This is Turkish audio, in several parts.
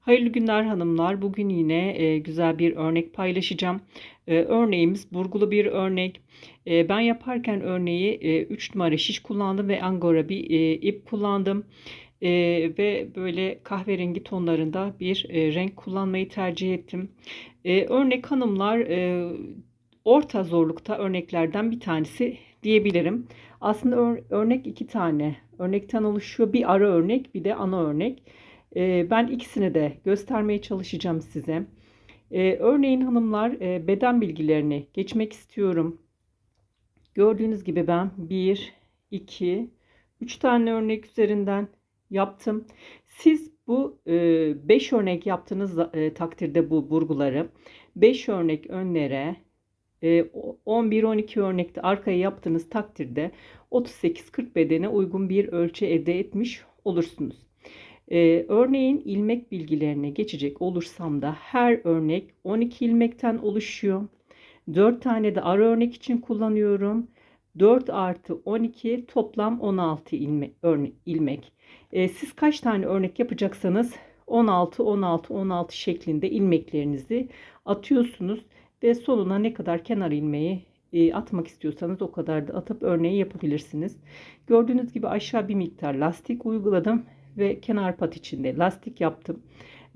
Hayırlı günler hanımlar. Bugün yine e, güzel bir örnek paylaşacağım. E, örneğimiz burgulu bir örnek. E, ben yaparken örneği 3 numara şiş kullandım ve angora bir e, ip kullandım. E, ve böyle kahverengi tonlarında bir e, renk kullanmayı tercih ettim. E, örnek hanımlar e, orta zorlukta örneklerden bir tanesi diyebilirim. Aslında ör- örnek iki tane. Örnekten oluşuyor. Bir ara örnek bir de ana örnek. Ee, ben ikisini de göstermeye çalışacağım size. Ee, örneğin hanımlar e, beden bilgilerini geçmek istiyorum. Gördüğünüz gibi ben 1, 2, 3 tane örnek üzerinden yaptım. Siz bu 5 örnek yaptığınız e, takdirde bu burguları 5 örnek önlere 11-12 örnekte arkaya yaptığınız takdirde 38-40 bedene uygun bir ölçü elde etmiş olursunuz. Ee, örneğin ilmek bilgilerine geçecek olursam da her örnek 12 ilmekten oluşuyor. 4 tane de ara örnek için kullanıyorum. 4 artı 12 toplam 16 ilmek. Örnek, ilmek. Ee, siz kaç tane örnek yapacaksanız 16 16 16 şeklinde ilmeklerinizi atıyorsunuz ve sonuna ne kadar kenar ilmeği e, atmak istiyorsanız o kadar da atıp örneği yapabilirsiniz. Gördüğünüz gibi aşağı bir miktar lastik uyguladım ve kenar pat içinde lastik yaptım.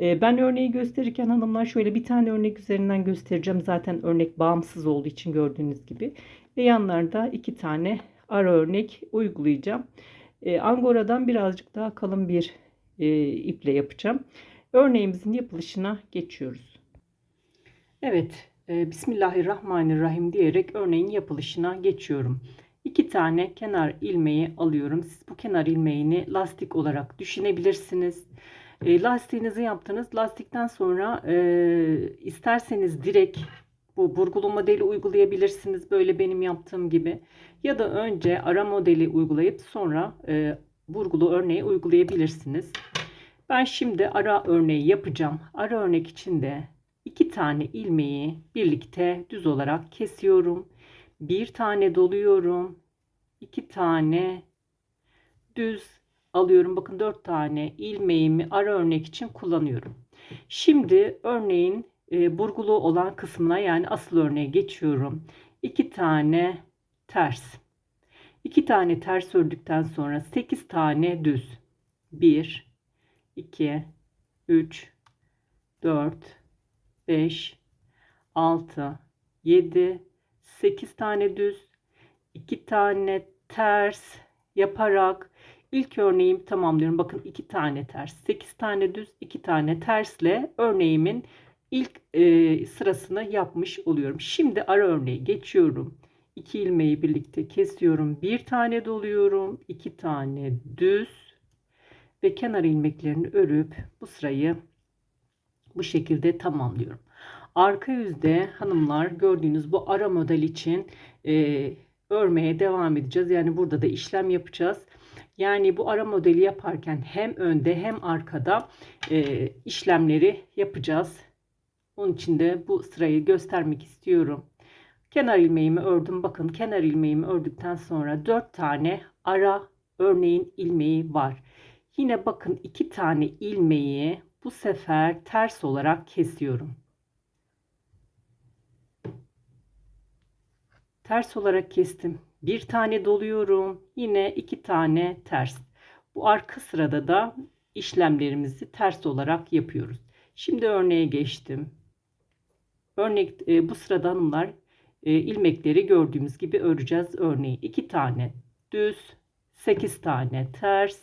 E, ben örneği gösterirken hanımlar şöyle bir tane örnek üzerinden göstereceğim. Zaten örnek bağımsız olduğu için gördüğünüz gibi. Ve yanlarda iki tane ara örnek uygulayacağım. E, Angora'dan birazcık daha kalın bir iple yapacağım. Örneğimizin yapılışına geçiyoruz. Evet, Bismillahirrahmanirrahim diyerek örneğin yapılışına geçiyorum. İki tane kenar ilmeği alıyorum. Siz bu kenar ilmeğini lastik olarak düşünebilirsiniz. E, lastiğinizi yaptınız. Lastikten sonra e, isterseniz direkt bu burgulu modeli uygulayabilirsiniz. Böyle benim yaptığım gibi. Ya da önce ara modeli uygulayıp sonra e, burgulu örneği uygulayabilirsiniz. Ben şimdi ara örneği yapacağım. Ara örnek için de iki tane ilmeği birlikte düz olarak kesiyorum bir tane doluyorum. iki tane düz alıyorum. Bakın dört tane ilmeğimi ara örnek için kullanıyorum. Şimdi örneğin e, burgulu olan kısmına yani asıl örneğe geçiyorum. İki tane ters. İki tane ters ördükten sonra sekiz tane düz. Bir, iki, üç, dört, beş, altı, yedi. 8 tane düz, 2 tane ters yaparak ilk örneğimi tamamlıyorum. Bakın 2 tane ters, 8 tane düz, 2 tane tersle örneğimin ilk e, sırasını yapmış oluyorum. Şimdi ara örneği geçiyorum. 2 ilmeği birlikte kesiyorum. Bir tane doluyorum. 2 tane düz ve kenar ilmeklerini örüp bu sırayı bu şekilde tamamlıyorum. Arka yüzde hanımlar gördüğünüz bu ara model için e, örmeye devam edeceğiz. Yani burada da işlem yapacağız. Yani bu ara modeli yaparken hem önde hem arkada e, işlemleri yapacağız. Onun için de bu sırayı göstermek istiyorum. Kenar ilmeğimi ördüm. Bakın kenar ilmeğimi ördükten sonra 4 tane ara örneğin ilmeği var. Yine bakın 2 tane ilmeği bu sefer ters olarak kesiyorum. Ters olarak kestim. Bir tane doluyorum. Yine iki tane ters. Bu arka sırada da işlemlerimizi ters olarak yapıyoruz. Şimdi örneğe geçtim. Örnek e, bu sırada hanımlar e, ilmekleri gördüğümüz gibi öreceğiz. Örneği iki tane düz, sekiz tane ters,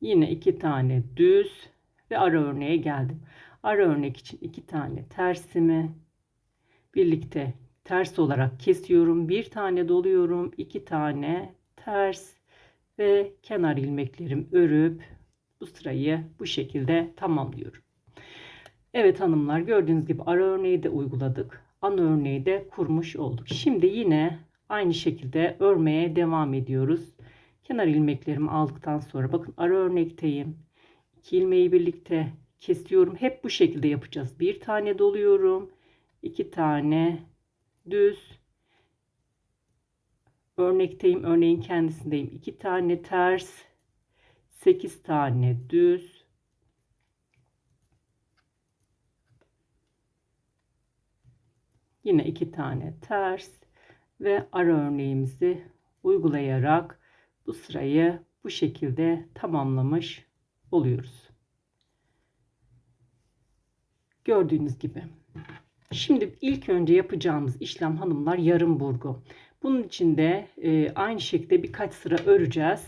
Yine iki tane düz ve ara örneğe geldim. Ara örnek için iki tane tersimi birlikte ters olarak kesiyorum. Bir tane doluyorum. iki tane ters ve kenar ilmeklerim örüp bu sırayı bu şekilde tamamlıyorum. Evet hanımlar gördüğünüz gibi ara örneği de uyguladık. Ana örneği de kurmuş olduk. Şimdi yine aynı şekilde örmeye devam ediyoruz. Kenar ilmeklerimi aldıktan sonra bakın ara örnekteyim. 2 ilmeği birlikte kesiyorum. Hep bu şekilde yapacağız. Bir tane doluyorum. iki tane düz örnekteyim. Örneğin kendisindeyim. 2 tane ters, 8 tane düz, yine 2 tane ters ve ara örneğimizi uygulayarak bu sırayı bu şekilde tamamlamış oluyoruz. Gördüğünüz gibi. Şimdi ilk önce yapacağımız işlem hanımlar yarım burgu. Bunun için de e, aynı şekilde birkaç sıra öreceğiz.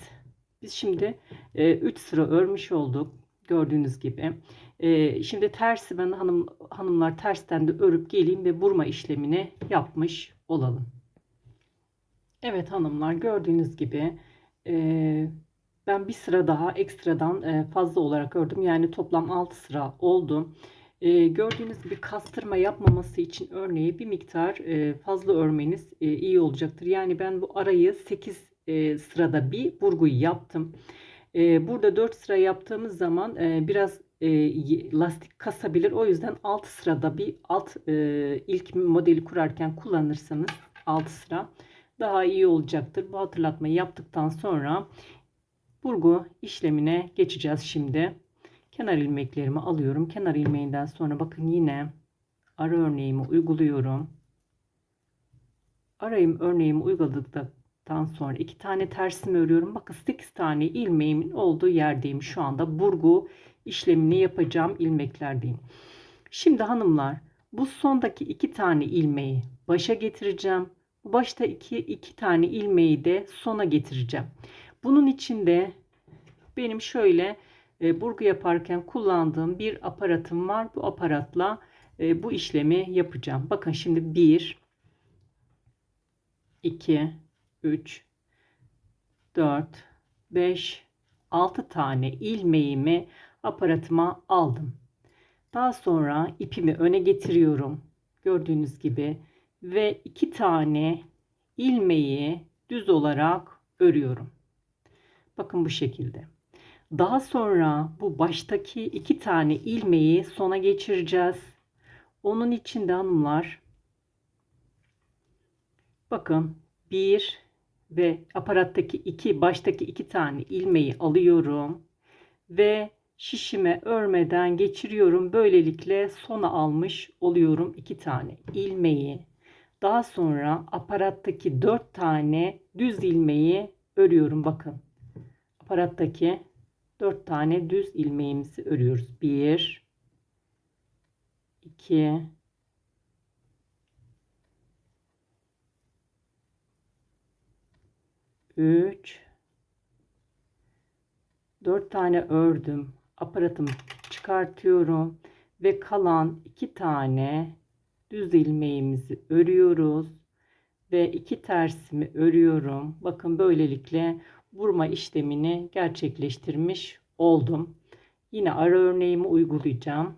Biz şimdi 3 e, sıra örmüş olduk. Gördüğünüz gibi. E, şimdi tersi ben hanım hanımlar tersten de örüp geleyim ve burma işlemini yapmış olalım. Evet hanımlar gördüğünüz gibi e, ben bir sıra daha ekstradan e, fazla olarak ördüm. Yani toplam 6 sıra oldu. E, gördüğünüz gibi kastırma yapmaması için örneği bir miktar e, fazla örmeniz iyi olacaktır. Yani ben bu arayı 8 e, sırada bir burguyu yaptım. Burada 4 sıra yaptığımız zaman biraz lastik kasabilir. O yüzden 6 sırada bir alt ilk modeli kurarken kullanırsanız 6 sıra daha iyi olacaktır. Bu hatırlatmayı yaptıktan sonra burgu işlemine geçeceğiz şimdi. Kenar ilmeklerimi alıyorum. Kenar ilmeğinden sonra bakın yine ara örneğimi uyguluyorum. Arayım örneğimi uyguladıktan sonra iki tane tersimi örüyorum. Bakın 8 tane ilmeğimin olduğu yerdeyim. Şu anda burgu işlemini yapacağım ilmeklerdeyim. Şimdi hanımlar bu sondaki iki tane ilmeği başa getireceğim. Bu başta iki, iki tane ilmeği de sona getireceğim. Bunun için de benim şöyle e, burgu yaparken kullandığım bir aparatım var. Bu aparatla e, bu işlemi yapacağım. Bakın şimdi 1 2 3 4 5 6 tane ilmeğimi aparatıma aldım. Daha sonra ipimi öne getiriyorum. Gördüğünüz gibi ve iki tane ilmeği düz olarak örüyorum. Bakın bu şekilde. Daha sonra bu baştaki iki tane ilmeği sona geçireceğiz. Onun için de hanımlar bakın bir ve aparattaki iki baştaki iki tane ilmeği alıyorum ve şişime örmeden geçiriyorum. Böylelikle sona almış oluyorum iki tane ilmeği. Daha sonra aparattaki dört tane düz ilmeği örüyorum bakın. Aparattaki 4 tane düz ilmeğimizi örüyoruz. 1 2 3 4 tane ördüm. Aparatımı çıkartıyorum ve kalan 2 tane düz ilmeğimizi örüyoruz ve iki tersimi örüyorum. Bakın böylelikle vurma işlemini gerçekleştirmiş oldum. Yine ara örneğimi uygulayacağım.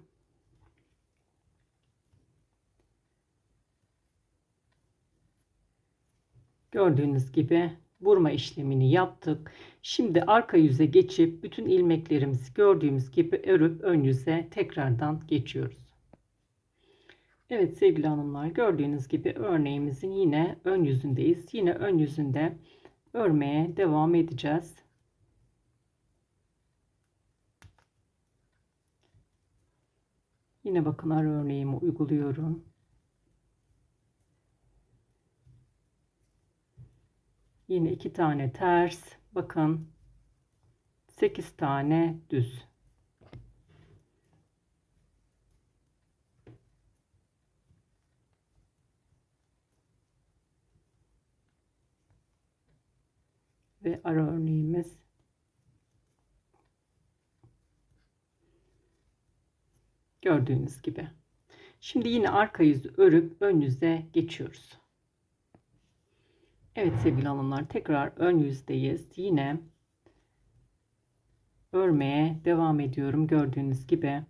Gördüğünüz gibi vurma işlemini yaptık. Şimdi arka yüze geçip bütün ilmeklerimizi gördüğümüz gibi örüp ön yüze tekrardan geçiyoruz. Evet sevgili hanımlar gördüğünüz gibi örneğimizin yine ön yüzündeyiz. Yine ön yüzünde örmeye devam edeceğiz. Yine bakın ara örneğimi uyguluyorum. Yine iki tane ters. Bakın 8 tane düz. Ve ara örneğimiz gördüğünüz gibi. Şimdi yine arka yüzü örüp ön yüze geçiyoruz. Evet sevgili hanımlar tekrar ön yüzdeyiz. Yine örmeye devam ediyorum gördüğünüz gibi.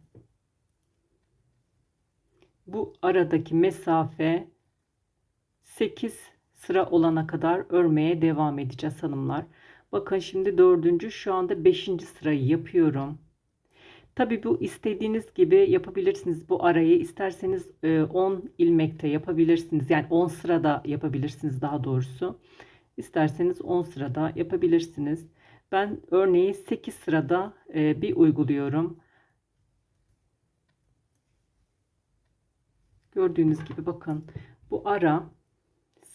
Bu aradaki mesafe 8 sıra olana kadar örmeye devam edeceğiz hanımlar. Bakın şimdi dördüncü şu anda beşinci sırayı yapıyorum. Tabi bu istediğiniz gibi yapabilirsiniz bu arayı. isterseniz 10 e, ilmekte yapabilirsiniz. Yani 10 sırada yapabilirsiniz daha doğrusu. İsterseniz 10 sırada yapabilirsiniz. Ben örneği 8 sırada e, bir uyguluyorum. Gördüğünüz gibi bakın bu ara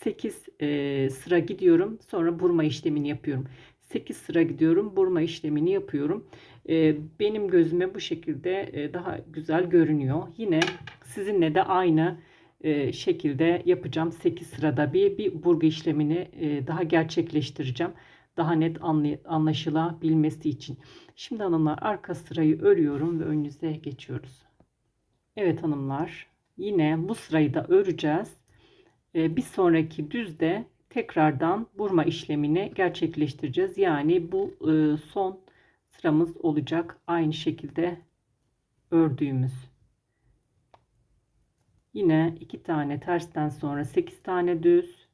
8 e, sıra gidiyorum. Sonra burma işlemini yapıyorum. 8 sıra gidiyorum. Burma işlemini yapıyorum. E, benim gözüme bu şekilde e, daha güzel görünüyor. Yine sizinle de aynı e, şekilde yapacağım. 8 sırada bir, bir burgu işlemini e, daha gerçekleştireceğim. Daha net anlaşılabilmesi için. Şimdi hanımlar arka sırayı örüyorum ve önünüze geçiyoruz. Evet hanımlar yine bu sırayı da öreceğiz. E, bir sonraki düzde tekrardan burma işlemini gerçekleştireceğiz. Yani bu e, son sıramız olacak. Aynı şekilde ördüğümüz. Yine iki tane tersten sonra 8 tane düz.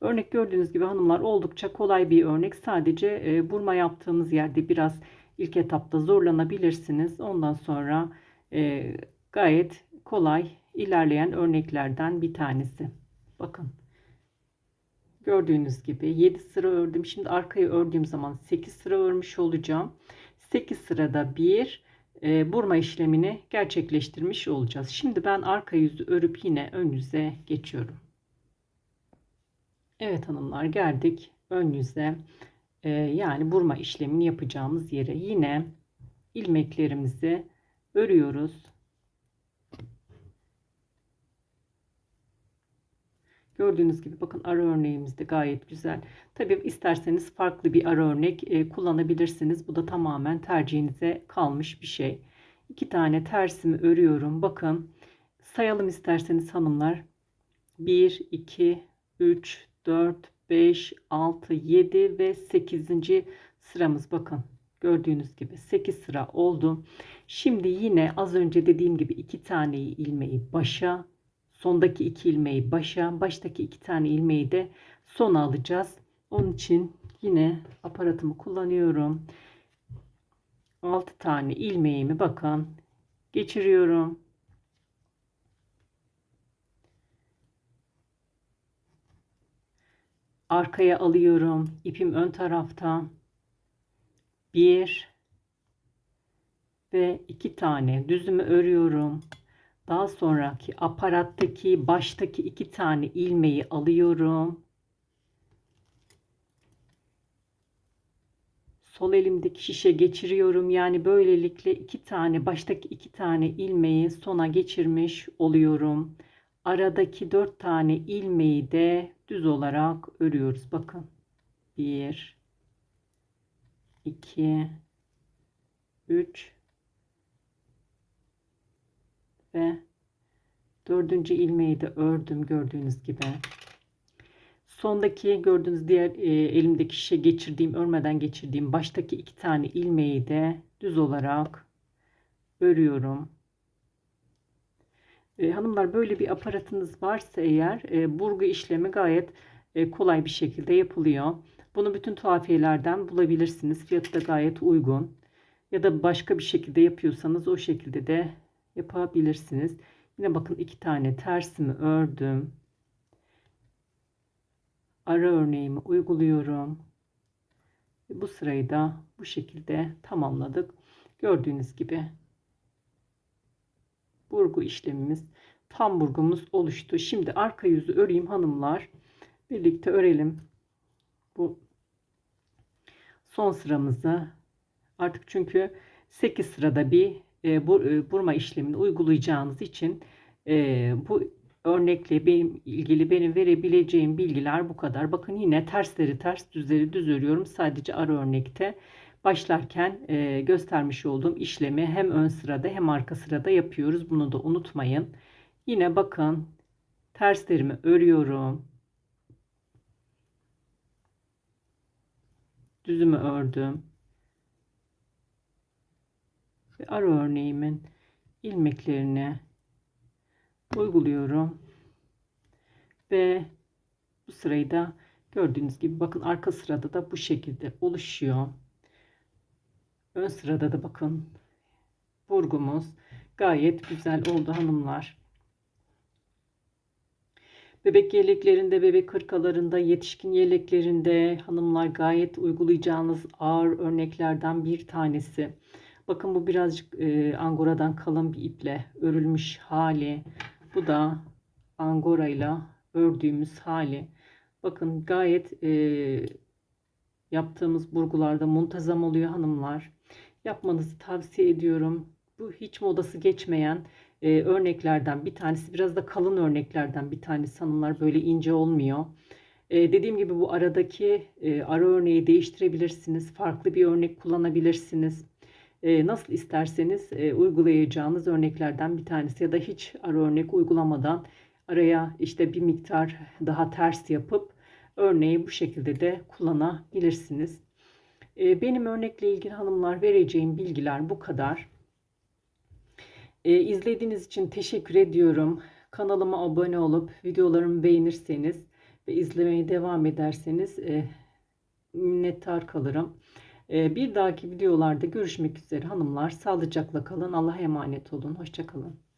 Örnek gördüğünüz gibi hanımlar oldukça kolay bir örnek. Sadece e, burma yaptığımız yerde biraz ilk etapta zorlanabilirsiniz. Ondan sonra e, gayet kolay ilerleyen örneklerden bir tanesi. Bakın. Gördüğünüz gibi 7 sıra ördüm. Şimdi arkayı ördüğüm zaman 8 sıra örmüş olacağım. 8 sırada bir e, burma işlemini gerçekleştirmiş olacağız. Şimdi ben arka yüzü örüp yine ön yüze geçiyorum. Evet hanımlar geldik ön yüze. E, yani burma işlemini yapacağımız yere yine ilmeklerimizi örüyoruz. Gördüğünüz gibi bakın ara örneğimiz de gayet güzel. Tabi isterseniz farklı bir ara örnek e, kullanabilirsiniz. Bu da tamamen tercihinize kalmış bir şey. İki tane tersimi örüyorum. Bakın sayalım isterseniz hanımlar. 1, 2, 3, 4, 5, 6, 7 ve 8. sıramız bakın. Gördüğünüz gibi 8 sıra oldu. Şimdi yine az önce dediğim gibi iki tane ilmeği başa Sondaki iki ilmeği başa, baştaki iki tane ilmeği de sona alacağız. Onun için yine aparatımı kullanıyorum. 6 tane ilmeğimi bakın geçiriyorum. Arkaya alıyorum. İpim ön tarafta. Bir ve iki tane düzümü örüyorum. Daha sonraki aparattaki baştaki iki tane ilmeği alıyorum. Sol elimdeki şişe geçiriyorum. Yani böylelikle iki tane baştaki iki tane ilmeği sona geçirmiş oluyorum. Aradaki dört tane ilmeği de düz olarak örüyoruz. Bakın. Bir, iki, üç, ve dördüncü ilmeği de ördüm gördüğünüz gibi. Sondaki gördüğünüz diğer e, elimdeki şişe geçirdiğim örmeden geçirdiğim baştaki iki tane ilmeği de düz olarak örüyorum. E, hanımlar böyle bir aparatınız varsa eğer e, burgu işlemi gayet e, kolay bir şekilde yapılıyor. Bunu bütün tuhafiyelerden bulabilirsiniz. Fiyatı da gayet uygun. Ya da başka bir şekilde yapıyorsanız o şekilde de yapabilirsiniz. Yine bakın iki tane tersimi ördüm. Ara örneğimi uyguluyorum. Bu sırayı da bu şekilde tamamladık. Gördüğünüz gibi burgu işlemimiz tam burgumuz oluştu. Şimdi arka yüzü öreyim hanımlar. Birlikte örelim. Bu son sıramızı artık çünkü 8 sırada bir e, bu, e, burma işlemini uygulayacağınız için e, bu örnekle benim ilgili benim verebileceğim bilgiler bu kadar. Bakın yine tersleri ters düzleri düz örüyorum. Sadece ara örnekte başlarken e, göstermiş olduğum işlemi hem ön sırada hem arka sırada yapıyoruz. Bunu da unutmayın. Yine bakın terslerimi örüyorum. Düzümü ördüm ve ara örneğimin ilmeklerini uyguluyorum. Ve bu sırayı da gördüğünüz gibi bakın arka sırada da bu şekilde oluşuyor. Ön sırada da bakın burgumuz gayet güzel oldu hanımlar. Bebek yeleklerinde, bebek hırkalarında, yetişkin yeleklerinde hanımlar gayet uygulayacağınız ağır örneklerden bir tanesi. Bakın bu birazcık e, angoradan kalın bir iple örülmüş hali. Bu da angora ile ördüğümüz hali. Bakın gayet e, yaptığımız burgularda muntazam oluyor hanımlar. Yapmanızı tavsiye ediyorum. Bu hiç modası geçmeyen e, örneklerden bir tanesi. Biraz da kalın örneklerden bir tanesi hanımlar. Böyle ince olmuyor. E, dediğim gibi bu aradaki e, ara örneği değiştirebilirsiniz. Farklı bir örnek kullanabilirsiniz. E, nasıl isterseniz e, uygulayacağınız örneklerden bir tanesi. Ya da hiç ara örnek uygulamadan araya işte bir miktar daha ters yapıp örneği bu şekilde de kullanabilirsiniz. E, benim örnekle ilgili hanımlar vereceğim bilgiler bu kadar. E, izlediğiniz için teşekkür ediyorum. Kanalıma abone olup videolarımı beğenirseniz ve izlemeye devam ederseniz e, minnettar kalırım. E, bir dahaki videolarda görüşmek üzere hanımlar. Sağlıcakla kalın. Allah'a emanet olun. Hoşçakalın.